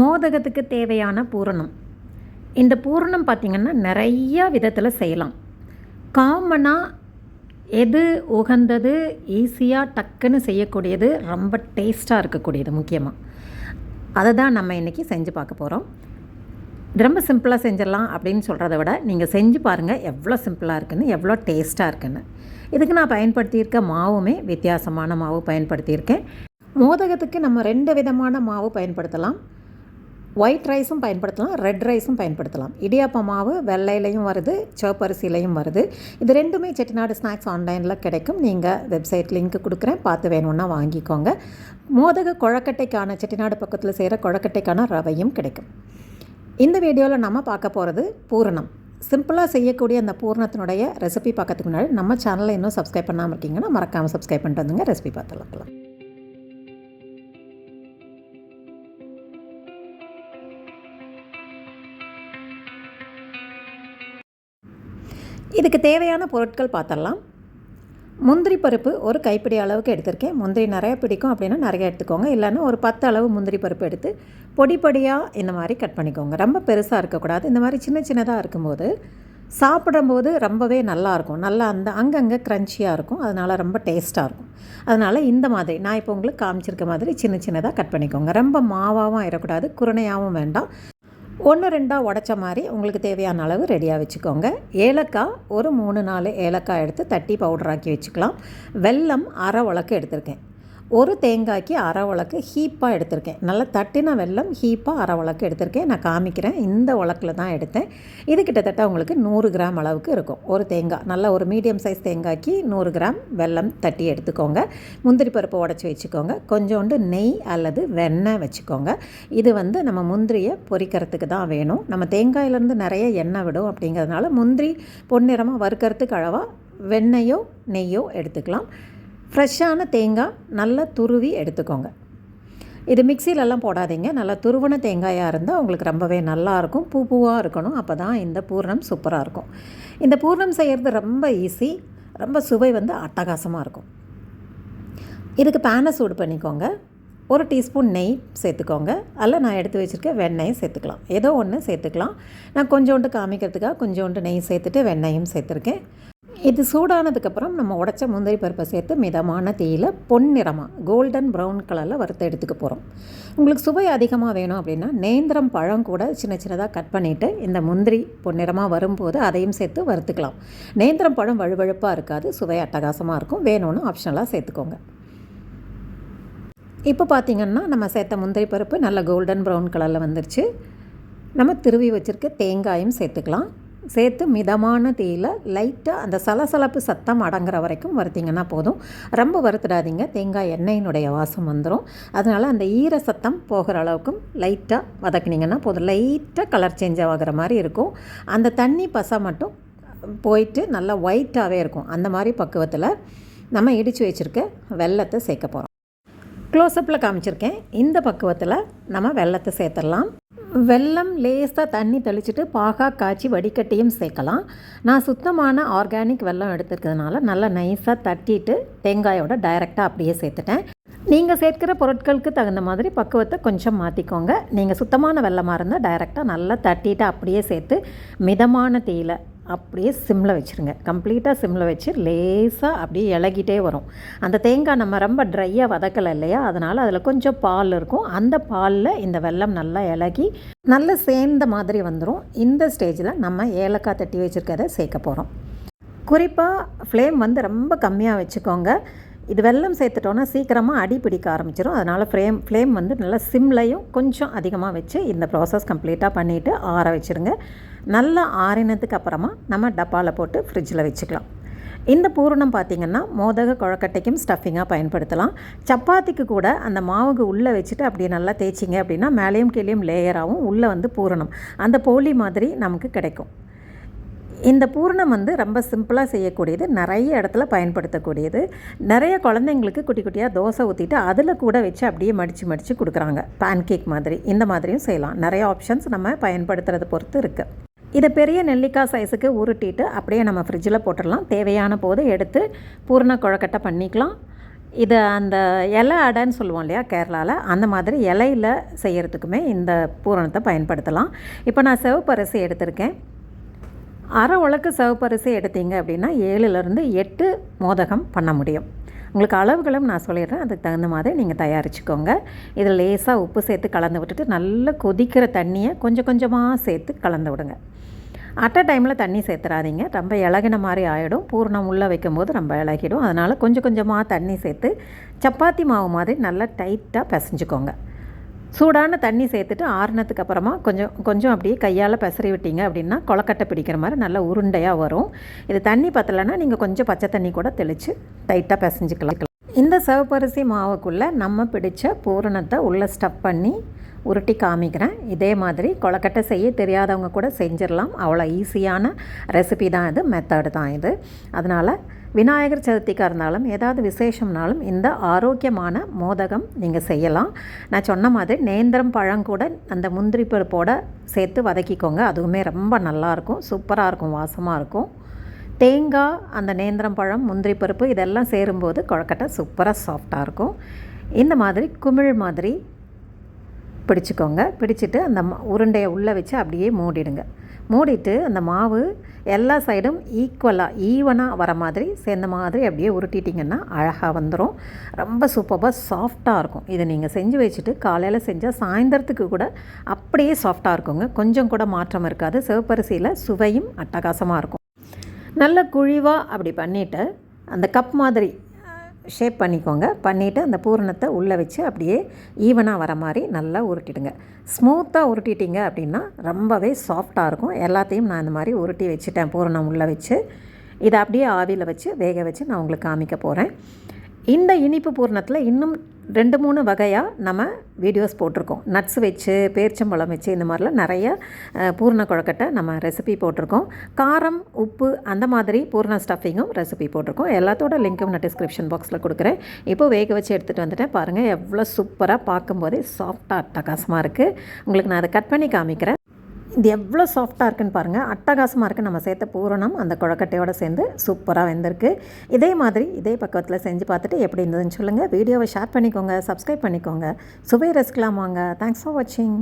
மோதகத்துக்கு தேவையான பூரணம். இந்த பூரணம் பார்த்திங்கன்னா நிறையா விதத்தில் செய்யலாம். காமனாக எது உகந்தது ஈஸியாக டக்குன்னு செய்யக்கூடியது ரொம்ப டேஸ்ட்டாக இருக்கக்கூடியது முக்கியமாக அதை தான் நம்ம இன்றைக்கி செஞ்சு பார்க்க போகிறோம் இது ரொம்ப சிம்பிளாக செஞ்சிடலாம் அப்படின்னு சொல்கிறத விட நீங்கள் செஞ்சு பாருங்கள் எவ்வளோ சிம்பிளாக இருக்குன்னு எவ்வளோ டேஸ்ட்டாக இருக்குன்னு. இதுக்கு நான் பயன்படுத்தியிருக்க மாவுமே வித்தியாசமான மாவு பயன்படுத்தியிருக்கேன். மோதகத்துக்கு நம்ம ரெண்டு விதமான மாவு பயன்படுத்தலாம். ஒயிட் ரைஸும் பயன்படுத்தலாம் ரெட் ரைஸும் பயன்படுத்தலாம். இடியாப்ப மாவு வெள்ளையிலையும் வருது சிவப்பரிசிலையும் வருது. இது ரெண்டுமே செட்டிநாடு ஸ்நாக்ஸ் ஆன்லைனில் கிடைக்கும். நீங்கள் வெப்சைட் லிங்க் கொடுக்குறேன் பார்த்து வேணும்னா வாங்கிக்கோங்க. மோதக கொழக்கட்டைக்கான செட்டிநாடு பக்கத்தில் செய்கிற குழக்கட்டைக்கான ரவையும் கிடைக்கும். இந்த வீடியோவில் நம்ம பார்க்க போகிறது பூரணம். சிம்பிளாக செய்யக்கூடிய அந்த பூரணத்தினுடைய ரெசிபி பார்க்கறதுக்கு முன்னாடி நம்ம சேனலை இன்னும் சப்ஸ்கிரைப் பண்ணாமல் இருக்கீங்கன்னா மறக்காமல் சப்ஸ்கிரைப் பண்ணிட்டு வந்துங்க ரெசிபி பார்த்துலாம் இதுக்கு தேவையான பொருட்கள் பார்த்துடலாம். முந்திரி பருப்பு ஒரு கைப்பிடி அளவுக்கு எடுத்திருக்கேன். முந்திரி நிறைய பிடிக்கும் அப்படின்னா நிறைய எடுத்துக்கோங்க. இல்லைன்னா ஒரு பத்து அளவு முந்திரி பருப்பு எடுத்து பொடி பொடியாக இந்த மாதிரி கட் பண்ணிக்கோங்க. ரொம்ப பெருசாக இருக்கக்கூடாது. இந்த மாதிரி சின்ன சின்னதாக இருக்கும்போது சாப்பிடும்போது ரொம்பவே நல்லாயிருக்கும் நல்லா அந்த அங்கங்கே க்ரன்ச்சியாக இருக்கும். அதனால் ரொம்ப டேஸ்ட்டாக இருக்கும். அதனால் இந்த மாதிரி நான் இப்போ உங்களுக்கு காமிச்சிருக்க மாதிரி சின்ன சின்னதாக கட் பண்ணிக்கோங்க. ரொம்ப மாவாகவும் ஆயிடக்கூடாது. குருணையாகவும் வேண்டாம். ஒன்று ரெண்டாக உடச்ச மாதிரி உங்களுக்கு தேவையான அளவு ரெடியாக வச்சுக்கோங்க. ஏலக்காய் ஒரு மூணு நாலு ஏலக்காய் எடுத்து தட்டி பவுடராக்கி வச்சுக்கலாம். வெல்லம் அரை உலக்கு எடுத்திருக்கேன். ஒரு தேங்காய்க்கு அரை உலக்கு ஹீப்பாக எடுத்திருக்கேன். நல்லா தட்டின வெல்லம் ஹீப்பாக அரை உலக்கு எடுத்திருக்கேன். நான் காமிக்கிறேன். இந்த உலக்கில் தான் எடுத்தேன். இது கிட்டத்தட்ட உங்களுக்கு நூறு கிராம் அளவுக்கு இருக்கும். ஒரு தேங்காய் நல்ல ஒரு மீடியம் சைஸ் தேங்காய்க்கு நூறு கிராம் வெல்லம் தட்டி எடுத்துக்கோங்க. முந்திரி பருப்பு உடச்சி வச்சுக்கோங்க. கொஞ்சோண்டு நெய் அல்லது வெண்ணெய் வச்சுக்கோங்க. இது வந்து நம்ம முந்திரியை பொரிக்கிறதுக்கு தான் வேணும். நம்ம தேங்காயிலேருந்து நிறைய எண்ணெய் விடும் அப்படிங்கிறதுனால முந்திரி பொன்னிறமாக வறுக்கிறதுக்கு அளவாக வெண்ணெயோ நெய்யோ எடுத்துக்கலாம். ஃப்ரெஷ்ஷான தேங்காய் நல்லா துருவி எடுத்துக்கோங்க. இது மிக்சிலெல்லாம் போடாதீங்க. நல்லா துருவன தேங்காயாக இருந்தால் உங்களுக்கு ரொம்பவே நல்லாயிருக்கும். பூ பூவாக இருக்கணும். அப்போ தான் இந்த பூர்ணம் சூப்பராக இருக்கும். இந்த பூர்ணம் செய்கிறது ரொம்ப ஈஸி. ரொம்ப சுவை வந்து அட்டகாசமாக இருக்கும். இதுக்கு பேனை சூடு பண்ணிக்கோங்க. ஒரு டீஸ்பூன் நெய் சேர்த்துக்கோங்க. அல்ல நான் எடுத்து வச்சுருக்க வெண்ணெயும் சேர்த்துக்கலாம். ஏதோ ஒன்று சேர்த்துக்கலாம். நான் கொஞ்சோண்டு காமிக்கிறதுக்காக கொஞ்சோண்டு நெய் சேர்த்துட்டு வெண்ணெயும் சேர்த்துருக்கேன். இது சூடானதுக்கப்புறம் நம்ம உடச்ச முந்திரி பருப்பை சேர்த்து மிதமான தீயில் பொன்னிறமாக கோல்டன் ப்ரௌன் கலரில் வறுத்து எடுத்துக்க போகிறோம் உங்களுக்கு சுவை அதிகமாக வேணும் அப்படின்னா நேந்திரம் பழம் கூட சின்ன சின்னதாக கட் பண்ணிவிட்டு இந்த முந்திரி பொன்னிறமாக வரும்போது அதையும் சேர்த்து வறுத்துக்கலாம். நேந்திரம் பழம் வழுவழுப்பாக இருக்காது சுவை அட்டகாசமாக இருக்கும். வேணும்னு ஆப்ஷனலாக சேர்த்துக்கோங்க. இப்போ பார்த்திங்கன்னா நம்ம சேர்த்த முந்திரி பருப்பு நல்ல கோல்டன் ப்ரௌன் கலரில் வந்துருச்சு. நம்ம திருவி வச்சுருக்க தேங்காயும் சேர்த்துக்கலாம். சேர்த்து மிதமான தீயில் லைட்டாக அந்த சலசலப்பு சத்தம் அடங்குற வரைக்கும் வறுத்திங்கன்னா போதும். ரொம்ப வறுத்துடாதீங்க. தேங்காய் எண்ணெயினுடைய வாசம் வந்துடும் அதனால் அந்த ஈர சத்தம் போகிற அளவுக்கும் லைட்டாக வதக்குனிங்கன்னா போதும். லைட்டாக கலர் சேஞ்ச் ஆகிற மாதிரி இருக்கும். அந்த தண்ணி பசை மட்டும் போயிட்டு நல்லா ஒயிட்டாகவே இருக்கும். அந்த மாதிரி பக்குவத்தில் நம்ம இடித்து வச்சுருக்க வெள்ளத்தை சேர்க்க போகிறோம் க்ளோஸ்அப்பில் காமிச்சிருக்கேன். இந்த பக்குவத்தில் நம்ம வெள்ளத்தை சேர்த்துடலாம். வெல்லம் லேசாக தண்ணி தெளிச்சுட்டு பாகா காய்ச்சி வடிகட்டியும் சேர்க்கலாம். நான் சுத்தமான ஆர்கானிக் வெல்லம் எடுத்துருக்கிறதுனால நல்லா நைஸாக தட்டிட்டு தேங்காயோட டைரெக்டாக அப்படியே சேர்த்துட்டேன். நீங்கள் சேர்க்கிற பொருட்களுக்கு தகுந்த மாதிரி பக்குவத்தை கொஞ்சம் மாற்றிக்கோங்க நீங்கள் சுத்தமான வெள்ளமாக இருந்தால் டைரெக்டாக நல்லா தட்டிட்டு அப்படியே சேர்த்து மிதமான தீயில் அப்படியே சிம்மில் வச்சுருங்க. கம்ப்ளீட்டாக சிம்மில் வச்சு லேசாக அப்படியே இலகிட்டே வரும். அந்த தேங்காய் நம்ம ரொம்ப ட்ரையாக வதக்கலை இல்லையா? அதனால் அதில் கொஞ்சம் பால் இருக்கும். அந்த பாலில் இந்த வெல்லம் நல்லா இலகி நல்லா சேர்ந்த மாதிரி வந்துடும் இந்த ஸ்டேஜில் நம்ம ஏலக்காய் தட்டி வச்சுருக்கதை சேர்க்க போகிறோம் குறிப்பாக ஃப்ளேம் வந்து ரொம்ப கம்மியாக வச்சுக்கோங்க. இது வெல்லம் சேர்த்துட்டோன்னா சீக்கிரமாக அடி பிடிக்க ஆரம்பிச்சிடும் அதனால் ஃப்ளேம் ஃப்ளேம் வந்து நல்லா சிம்லையும் கொஞ்சம் அதிகமாக வச்சு இந்த ப்ராசஸ் கம்ப்ளீட்டாக பண்ணிவிட்டு ஆற வச்சுருங்க. நல்லா ஆறினதுக்கு அப்புறமா நம்ம டப்பாவில் போட்டு ஃப்ரிட்ஜில் வச்சுக்கலாம். இந்த பூரணம் பார்த்திங்கன்னா மோதக குழக்கட்டைக்கும் ஸ்டஃபிங்காக பயன்படுத்தலாம். சப்பாத்திக்கு கூட அந்த மாவுக்கு உள்ளே வச்சுட்டு அப்படி நல்லா தேய்ச்சிங்க அப்படின்னா மேலேயும் கீழேயும் லேயராகவும் உள்ளே வந்து பூரணம். அந்த போலி மாதிரி நமக்கு கிடைக்கும். இந்த பூரணம் வந்து ரொம்ப சிம்பிளாக செய்யக்கூடியது நிறைய இடத்துல பயன்படுத்தக்கூடியது. நிறைய குழந்தைங்களுக்கு குட்டி குட்டியாக தோசை ஊற்றிட்டு அதில் கூட வச்சு அப்படியே மடித்து மடித்து கொடுக்குறாங்க. பேன்கேக் மாதிரி. இந்த மாதிரியும் செய்யலாம். நிறைய ஆப்ஷன்ஸ் நம்ம பயன்படுத்துறதை பொறுத்து இருக்குது இதை பெரிய நெல்லிக்காய் சைஸுக்கு உருட்டிட்டு அப்படியே நம்ம ஃப்ரிட்ஜில் போட்டுடலாம். தேவையான போது எடுத்து பூரண குழக்கட்டை பண்ணிக்கலாம். இதை அந்த இலை அடைன்னு சொல்லுவோம் இல்லையா கேரளாவில் அந்த மாதிரி இலையில் செய்கிறதுக்குமே இந்த பூரணத்தை பயன்படுத்தலாம். இப்போ நான் சிவப்பரிசி எடுத்திருக்கேன். அரை உலக்கு சிவப்பரிசி எடுத்தீங்க அப்படின்னா ஏழுலேருந்து எட்டு மோதகம் பண்ண முடியும். உங்களுக்கு அளவுகளும் நான் சொல்லிடுறேன். அதுக்கு தகுந்த மாதிரி நீங்கள் தயாரிச்சுக்கோங்க. இதில் லேசாக உப்பு சேர்த்து கலந்து விட்டுட்டு நல்லா கொதிக்கிற தண்ணியை கொஞ்சம் கொஞ்சமாக சேர்த்து கலந்து விடுங்க. அட் டைமில் தண்ணி சேர்த்துறாதீங்க. ரொம்ப இலகின மாதிரி ஆகிடும் பூர்ணம் உள்ளே வைக்கும்போது ரொம்ப இலகிடும். அதனால் கொஞ்சம் கொஞ்சமாக தண்ணி சேர்த்து சப்பாத்தி மாவு மாதிரி நல்லா டைட்டாக பிசைஞ்சுக்கோங்க. சூடான தண்ணி சேர்த்துட்டு ஆறுனதுக்கு அப்புறமா கொஞ்சம் கொஞ்சம் அப்படியே கையால் பெசரி விட்டீங்க அப்படின்னா கொலக்கட்டை பிடிக்கிற மாதிரி நல்லா உருண்டையாக வரும். இது தண்ணி பத்தலைன்னா நீங்கள் கொஞ்சம் பச்சை தண்ணி கூட தெளித்து டைட்டாக பிசைஞ்சிக்கலாம். இந்த சிவப்பரிசி மாவுக்குள்ளே நம்ம பிடிச்ச பூரணத்தை உள்ளே ஸ்டப் பண்ணி உருட்டி காமிக்கிறேன். இதே மாதிரி கொலக்கட்டை செய்ய தெரியாதவங்க கூட செஞ்சிடலாம். அவ்வளோ ஈஸியான ரெசிபி தான் இது மெத்தடு தான் இது. அதனால் விநாயகர் சதுர்த்திக்காக இருந்தாலும் ஏதாவது விசேஷம்னாலும் இந்த ஆரோக்கியமான மோதகம் நீங்கள் செய்யலாம். நான் சொன்ன மாதிரி நேந்திரம் பழம் கூட அந்த முந்திரி பருப்போட சேர்த்து வதக்கிக்கோங்க. அதுவுமே ரொம்ப நல்லாயிருக்கும் சூப்பராக இருக்கும். வாசமாக இருக்கும். தேங்காய் அந்த நேந்திரம் பழம் முந்திரி பருப்பு இதெல்லாம் சேரும்போது கொழக்கட்டை சூப்பராக சாஃப்டாக இருக்கும். இந்த மாதிரி குமிழ் மாதிரி பிடிச்சிக்கோங்க. பிடிச்சிட்டு அந்த உருண்டையை உள்ளே வச்சு அப்படியே மூடிடுங்க. மூடிட்டு அந்த மாவு எல்லா சைடும் ஈக்குவலாக ஈவனாக வர மாதிரி சேர்ந்த மாதிரி அப்படியே உருட்டிட்டிங்கன்னா அழகாக வந்துடும் ரொம்ப சூப்பராக சாஃப்டாக இருக்கும். இதை நீங்கள் செஞ்சு வச்சுட்டு காலையில் செஞ்சால் சாயந்தரத்துக்கு கூட அப்படியே சாஃப்டாக இருக்குங்க. கொஞ்சம் கூட மாற்றம் இருக்காது. சிவப்பரிசியில் சுவையும் அட்டகாசமாக இருக்கும். நல்ல குழிவாக அப்படி பண்ணிவிட்டு அந்த கப் மாதிரி ஷேப் பண்ணிக்கோங்க. பண்ணிவிட்டு அந்த பூரணத்தை உள்ளே வச்சு அப்படியே ஈவனாக வர மாதிரி நல்லா உருட்டிடுங்க. ஸ்மூத்தாக உருட்டிட்டிங்க அப்படின்னா ரொம்பவே சாஃப்டாக இருக்கும். எல்லாத்தையும் நான் இந்த மாதிரி உருட்டி வச்சுட்டேன். பூரணம் உள்ளே வச்சு. இதை அப்படியே ஆவியில் வச்சு வேக வச்சு நான் உங்களுக்கு காமிக்க போகிறேன் இந்த இனிப்பு பூர்ணத்தில் இன்னும் ரெண்டு மூணு வகையாக நம்ம வீடியோஸ் போட்டிருக்கோம். நட்ஸ் வச்சு பேர்ச்சம்பழம் வச்சு இந்த மாதிரிலாம் நிறைய பூர்ண குழக்கட்டை நம்ம ரெசிபி போட்டிருக்கோம். காரம் உப்பு அந்த மாதிரி பூர்ண ஸ்டஃபிங்கும் ரெசிபி போட்டிருக்கோம். எல்லாத்தோட லிங்க்கும் நான் டிஸ்கிரிப்ஷன் பாக்ஸில் கொடுக்குறேன். இப்போ வேக வச்சு எடுத்துகிட்டு வந்துட்டேன். பாருங்கள் எவ்வளோ சூப்பராக பார்க்கும்போதே சாஃப்டாக அட்டகாசமாக இருக்குது உங்களுக்கு நான் அதை கட் பண்ணி காமிக்கிறேன். இது எவ்வளோ சாஃப்டாக இருக்குன்னு பாருங்கள் அட்டகாசமாக இருக்குது நம்ம சேர்த்த பூரணம் அந்த குழக்கட்டையோடு சேர்ந்து சூப்பராக வெந்திருக்கு. இதே மாதிரி இதே பக்கத்தில் செஞ்சு பார்த்துட்டு எப்படி இருந்ததுன்னு சொல்லுங்கள் வீடியோவை ஷேர் பண்ணிக்கோங்க சப்ஸ்கிரைப் பண்ணிக்கோங்க. சுவை ரசிக்கலாம் வாங்க. தேங்க்ஸ் ஃபார் வாட்சிங்